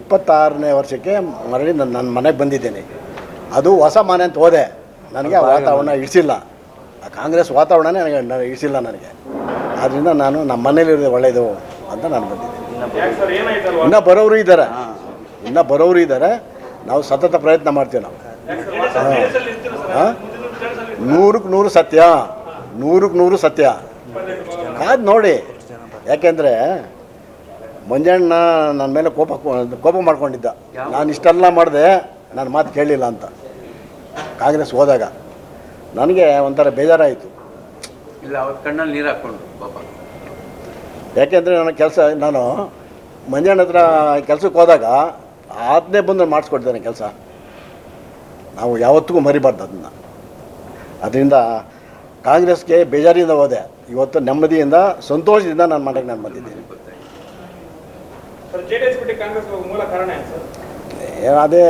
Speaker 8: ಇಪ್ಪತ್ತಾರನೇ ವರ್ಷಕ್ಕೆ ಮರಳಿ ನನ್ನ ನನ್ನ ಮನೆಗೆ ಬಂದಿದ್ದೀನಿ. ಅದು ಹೊಸ ಮನೆ ಅಂತ ಹೋದೆ. ನನಗೆ ಆ ವಾತಾವರಣ ಇಡಿಸಿಲ್ಲ ಆ ಕಾಂಗ್ರೆಸ್ ವಾತಾವರಣನೇ ನನಗೆ ನನಗೆ ಇಡಿಸಿಲ್ಲ ನನಗೆ. ಆದ್ದರಿಂದ ನಾನು ನಮ್ಮ ಮನೇಲಿರೋದು ಒಳ್ಳೆಯದು ಅಂತ ನಾನು ಬಂದಿದ್ದೀನಿ. ಇನ್ನೂ ಬರೋರು ಇದ್ದಾರೆ. ಇನ್ನೂ ಬರೋರು ಇದ್ದಾರೆ. ನಾವು ಸತತ ಪ್ರಯತ್ನ ಮಾಡ್ತೀವಿ ನಾವು. ಹಾಂ. ನೂರಕ್ಕೆ ನೂರು ಸತ್ಯ. ನೂರಕ್ಕೆ ನೂರು ಸತ್ಯ. ಕಾದು ನೋಡಿ. ಯಾಕೆಂದರೆ ಮಂಜಣ್ಣ ನನ್ನ ಮೇಲೆ ಕೋಪ ಕೋಪ ಮಾಡ್ಕೊಂಡಿದ್ದ. ನಾನು ಇಷ್ಟೆಲ್ಲ ಮಾಡಿದೆ ನಾನು ಮಾತು ಕೇಳಲಿಲ್ಲ ಅಂತ. ಕಾಂಗ್ರೆಸ್ ಹೋದಾಗ. ನನಗೆ ಒಂಥರ ಬೇಜಾರಾಯಿತು.
Speaker 1: ಇಲ್ಲ ಅವ್ರ ಕಣ್ಣಲ್ಲಿ ನೀರು ಹಾಕ್ಕೊಂಡು ಪಾಪ.
Speaker 8: ಯಾಕೆಂದರೆ ನನ್ನ ಕೆಲಸ ನಾನು ಮಂಜಣ್ಣ ಹತ್ರ ಕೆಲಸಕ್ಕೆ ಹೋದಾಗ ಆತನೇ ಬಂದು ಮಾಡಿಸ್ಕೊಡ್ತೇನೆ ಕೆಲಸ. ನಾವು ಯಾವತ್ತಿಗೂ ಮರಿಬಾರ್ದು ಅದನ್ನು. ಅದರಿಂದ ಕಾಂಗ್ರೆಸ್ಗೆ ಬೇಜಾರಿಂದ ಹೋದೆ. ಇವತ್ತು ನೆಮ್ಮದಿಯಿಂದ ಸಂತೋಷದಿಂದ ನಾನು ಮನೆಗೆ ನಾನು ಬಂದಿದ್ದೀನಿ. ಏನೋ ಅದೇ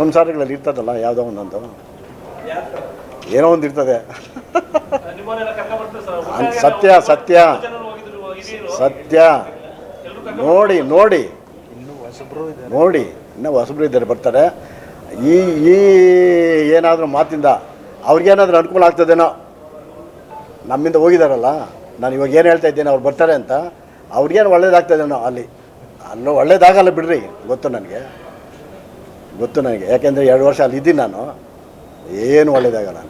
Speaker 8: ಸಂಸಾರಗಳಲ್ಲಿ ಇರ್ತದಲ್ಲ ಯಾವುದೋ ಒಂದೊಂದು. ಏನೋ ಒಂದು ಇರ್ತದೆ. ಸತ್ಯ ಸತ್ಯ ಸತ್ಯ. ನೋಡಿ ನೋಡಿ. ನೋಡಿ ಇನ್ನೂ ಹೊಸಬ್ರು ಇದ್ದಾರೆ ಬರ್ತಾರೆ. ಈ ಈ ಏನಾದರೂ ಮಾತಿಂದ ಅವ್ರಿಗೇನಾದರೂ ಅನುಕೂಲ ಆಗ್ತದೇನೋ. ನಮ್ಮಿಂದ ಹೋಗಿದಾರಲ್ಲ ನಾನು ಇವಾಗ ಏನು ಹೇಳ್ತಾ ಇದ್ದೇನೆ ಅವ್ರು ಬರ್ತಾರೆ ಅಂತ. ಅವ್ರಿಗೇನು ಒಳ್ಳೇದಾಗ್ತದೇನೋ ಅಲ್ಲಿ. ಅಲ್ಲೂ ಒಳ್ಳೇದಾಗಲ್ಲ ಬಿಡ್ರಿ ಗೊತ್ತು ನನಗೆ. ಗೊತ್ತು ನನಗೆ. ಯಾಕೆಂದರೆ ಎರಡು ವರ್ಷ ಅಲ್ಲಿ ಇದ್ದೀನಿ ನಾನು. ಏನು ಒಳ್ಳೇದಾಗಲ್ಲ